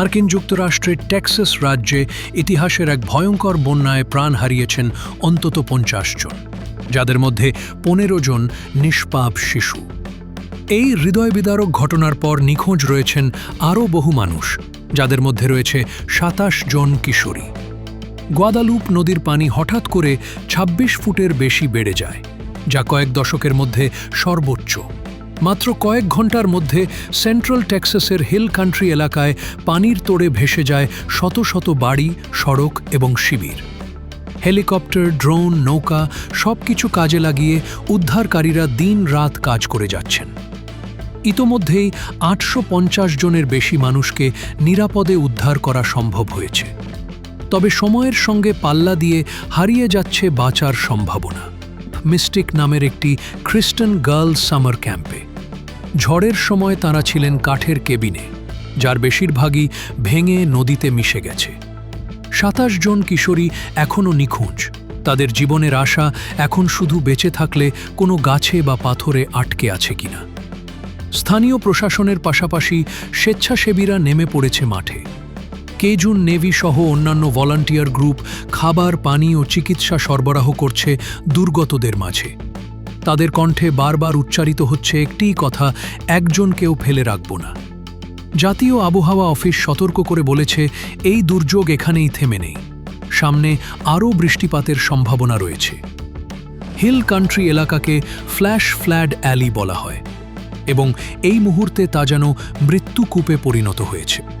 মার্কিন যুক্তরাষ্ট্রের টেক্সাস রাজ্যে ইতিহাসের এক ভয়ঙ্কর বন্যায় প্রাণ হারিয়েছেন অন্তত পঞ্চাশ জন, যাদের মধ্যে পনেরো জন নিষ্পাপ শিশু। এই হৃদয় বিদারক ঘটনার পর নিখোঁজ রয়েছেন আরও বহু মানুষ, যাদের মধ্যে রয়েছে সাতাশ জন কিশোরী। গোয়াদালুপ নদীর পানি হঠাৎ করে ২৬ ফুটের বেশি বেড়ে যায়, যা কয়েক দশকের মধ্যে সর্বোচ্চ। মাত্র কয়েক ঘণ্টার মধ্যে সেন্ট্রাল টেক্সাসের হিল কান্ট্রি এলাকায় পানির তোড়ে ভেসে যায় শত শত বাড়ি, সড়ক এবং শিবির। হেলিকপ্টার, ড্রোন, নৌকা সবকিছু কাজে লাগিয়ে উদ্ধারকারীরা দিন রাত কাজ করে যাচ্ছেন। ইতোমধ্যেই আটশো পঞ্চাশ জনের বেশি মানুষকে নিরাপদে উদ্ধার করা সম্ভব হয়েছে। তবে সময়ের সঙ্গে পাল্লা দিয়ে হারিয়ে যাচ্ছে বাঁচার সম্ভাবনা। মিস্টিক নামের একটি খ্রিস্টান গার্লস সামার ক্যাম্পে। ঝড়ের সময় তারা ছিলেন কাঠের কেবিনে, যার বেশিরভাগই ভেঙে নদীতে মিশে গেছে। সাতাশ জন কিশোরী এখনও নিখোঁজ। তাদের জীবনের আশা এখন শুধু বেঁচে থাকলে কোনো গাছে বা পাথরে আটকে আছে কিনা। স্থানীয় প্রশাসনের পাশাপাশি স্বেচ্ছাসেবীরা নেমে পড়েছে মাঠে। কেজুন নেভি সহ অন্যান্য ভলান্টিয়ার গ্রুপ খাবার, পানি ও চিকিৎসা সরবরাহ করছে দুর্গতদের মাঝে। তাদের কণ্ঠে বারবার উচ্চারিত হচ্ছে একটিই কথা, একজনকেও ফেলে রাখব না। জাতীয় আবহাওয়া অফিস সতর্ক করে বলেছে, এই দুর্যোগ এখানেই থেমে নেই। সামনে আরও বৃষ্টিপাতের সম্ভাবনা রয়েছে। হিল কান্ট্রি এলাকাকে ফ্ল্যাশ ফ্ল্যাড অ্যালি বলা হয় এবং এই মুহূর্তে তা যেন মৃত্যুকূপে পরিণত হয়েছে।